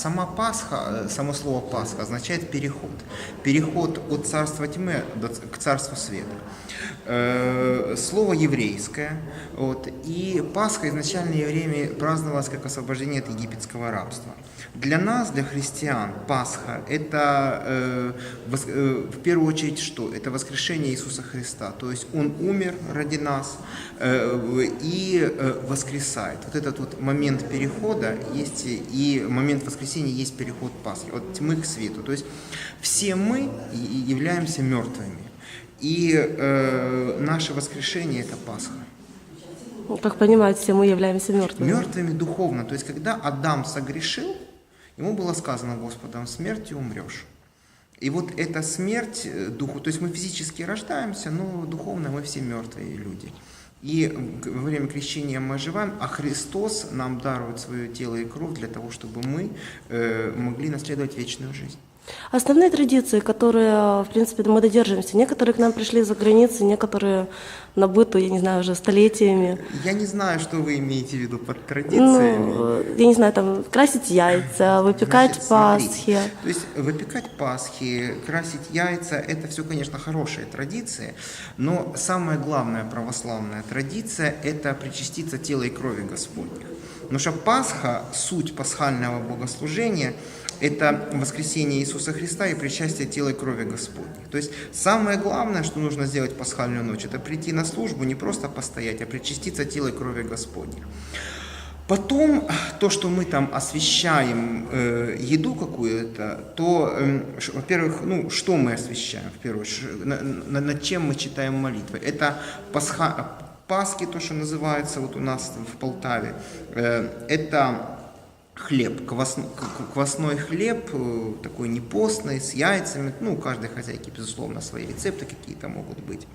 сама Пасха, э, само слово Пасха означает переход. Переход от царства тьмы к царству света. Э, Слово еврейское. Вот, и Пасха изначально евреями праздновалась как освобождение от египетского рабства. Для нас, для христиан, Пасха – это э, в первую очередь что? Это воскрешение Иисуса Христа. То есть Он умер ради нас и воскресает. Вот этот вот момент перехода есть и момент воскресения есть переход Пасхи, от тьмы к свету. То есть все мы являемся мертвыми. И э, наше воскрешение – это Пасха. Ну, Как понимаете, все мы являемся мертвыми. Мертвыми духовно. То есть, когда Адам согрешил, ему было сказано Господом, смертью умрешь. И вот эта смерть э, духу, то есть мы физически рождаемся, но духовно мы все мертвые люди. И во время крещения мы оживаем, а Христос нам дарует свое тело и кровь для того, чтобы мы э, могли наследовать вечную жизнь. Основные традиции, которые, в принципе, мы додерживаемся. Некоторые к нам пришли за границы, некоторые на быту, я не знаю, уже столетиями. Я не знаю, что вы имеете в виду под традициями. Ну, э, я не знаю, там, красить яйца, выпекать Значит, смотрите, пасхи. То есть выпекать пасхи, красить яйца, это все, конечно, хорошие традиции, но самая главная православная традиция – это причаститься тела и крови Господних. Потому что Пасха, суть пасхального богослужения – это воскресение Иисуса Христа и причастие тела и крови Господних. То есть самое главное, что нужно сделать пасхальную ночь, это прийти на службу, не просто постоять, а причаститься тела и крови Господних. Потом то, что мы там освещаем э, еду какую-то, то, ш- во-первых, ну, что мы освещаем в первую очередь, на- на- над чем мы читаем молитвы. Это пасха, Пасхи, то, что называется вот у нас в Полтаве, э, это хлеб, квасно- к- квасной хлеб, э, такой непостный, с яйцами. Ну, у каждой хозяйки, безусловно, свои рецепты какие-то могут быть.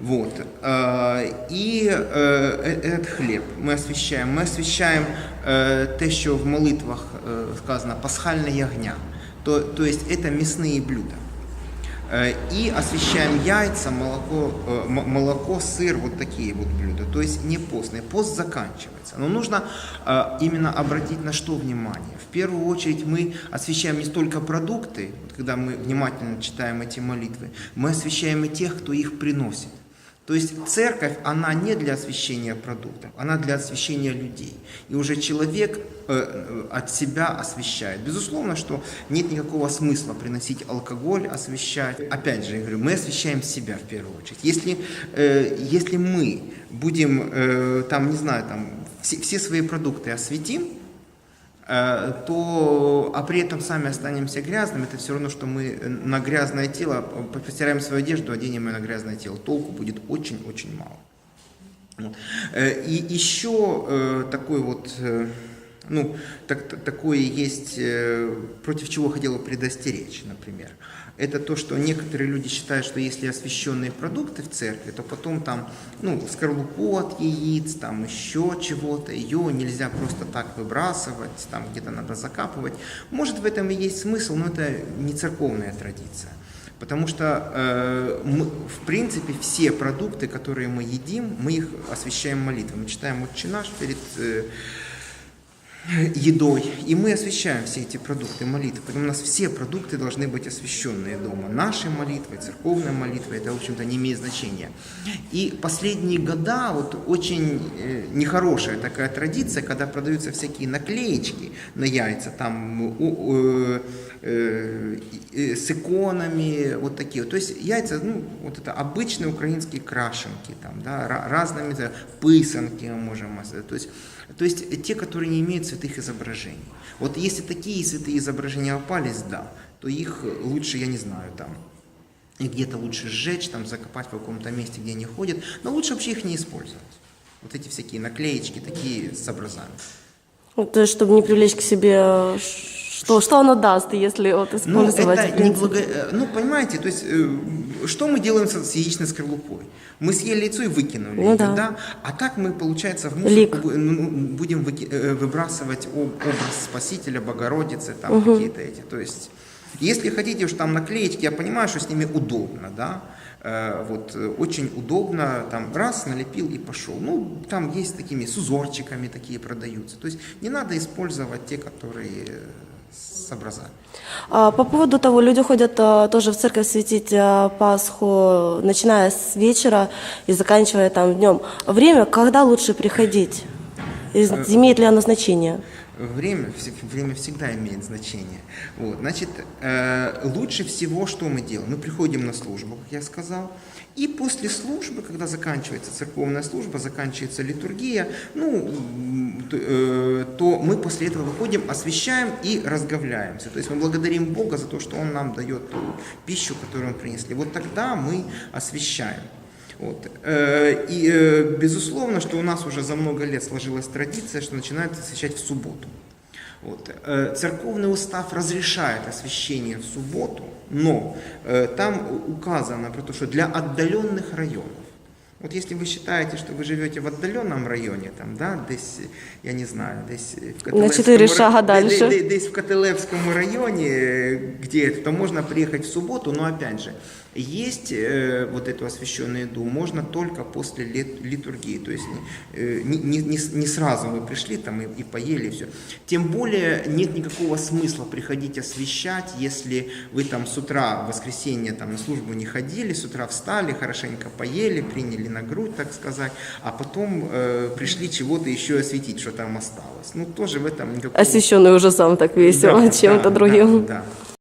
Вот. Е, І е, е- этот хліб ми освящаємо. Ми освящаємо е, те, що в молитвах е, сказано пасхальне ягня. То, то есть это мясные блюда. Э, И освещаем яйца, молоко, э, молоко, сыр, вот такие вот блюда. То есть не постные. Пост заканчивается. Но нужно э, именно обратить на что внимание. В первую очередь мы освещаем не столько продукты, вот когда мы внимательно читаем эти молитвы, мы освещаем и тех, кто их приносит. То есть церковь, она не для освящения продуктов, она для освящения людей. И уже человек э, э, от себя освещает. Безусловно, что нет никакого смысла приносить алкоголь, освещать. Опять же, я говорю, мы освещаем себя в первую очередь. Если, э, если мы будем, э, там, не знаю, там, все, все свои продукты осветим, то, а при этом сами останемся грязными, это все равно, что мы на грязное тело э, постираем свою одежду, оденем ее на грязное тело. Толку будет очень-очень мало. Э, И еще э, такой вот, э, ну, так, такое есть, э, против чего хотела предостеречь, например. Это то, что некоторые люди считают, что если освященные продукты в церкви, то потом там, ну, скорлупу от яиц, там еще чего-то, ее нельзя просто так выбрасывать, там где-то надо закапывать. Может, в этом и есть смысл, но это не церковная традиция. Потому что, э, мы, в принципе, все продукты, которые мы едим, мы их освещаем молитвой. Мы читаем «Отче наш» перед э, едой, и мы освещаем все эти продукты молитвы. Поэтому у нас все продукты должны быть освященные дома. Нашей молитвой, церковной молитвой, это, в общем-то, не имеет значения. И последние года вот очень э, нехорошая такая традиция, когда продаются всякие наклеечки на яйца, там э, э, с иконами, вот такие. То есть яйца, ну, вот это обычные украинские крашенки, там, да, ра- разными, да, писанки мы можем, то есть, то есть те, которые не имеют святых изображений. Вот если такие святые изображения опались, да, то их лучше, я не знаю, там, где-то лучше сжечь, там, закопать в каком-то месте, где они ходят, но лучше вообще их не использовать. Вот эти всякие наклеечки такие с образами. То есть, чтобы не привлечь к себе, что, что оно даст, если вот Ну, использовать. в это не принципе. благо... э, Ну, понимаете, то есть, э, что мы делаем с, с яичной скорлупой? Мы съели яйцо и выкинули Ну ее, да. да? А так мы, получается, в мусорку Лик. бу- ну, будем выки- э, выбрасывать об- образ Спасителя, Богородицы, там какие-то эти. То есть, если хотите уж там наклеечки, я понимаю, что с ними удобно, да? Э, Вот, э, очень удобно, там, раз, налепил и пошел. Ну, там есть такими, с узорчиками такие продаются. То есть, не надо использовать те, которые с образами. А по поводу того, люди ходят а, тоже в церковь светить а, Пасху, начиная с вечера и заканчивая там днем. Время, когда лучше приходить? И Имеет ли оно значение? Время, время всегда имеет значение. Вот, значит, э, лучше всего, что мы делаем? Мы приходим на службу, как я сказал, и после службы, когда заканчивается церковная служба, заканчивается литургия, ну, э, то мы после этого выходим, освещаем и разговляемся. То есть мы благодарим Бога за то, что Он нам дает ту пищу, которую Он принесли. Вот тогда мы освещаем. Вот. Э, И э, безусловно, что у нас уже за много лет сложилась традиция, что начинают освещать в субботу. Вот. Э, Церковный устав разрешает освещение в субботу, но там указано про то, что для отдаленных районов. Вот если вы считаете, что вы живете в отдаленном районе, там, да, десь, я не знаю, десь в На четыре Котелевському шага дальше. де- де- Десь в Котелевском районе, где это, то можно приехать в субботу, но опять же, есть э, вот эту освященную еду, можно только после лит- литургии, то есть э, не, не, не, сразу мы пришли там и, и поели, все. Тем более нет никакого смысла приходить освещать, если вы там с утра в воскресенье там на службу не ходили, с утра встали, хорошенько поели, приняли на грудь, так сказать, а потом э, пришли чего-то еще осветить, что там осталось. Ну, тоже в этом никакого... Освещенный уже сам так весело Да, чем-то да, другим. Да, да.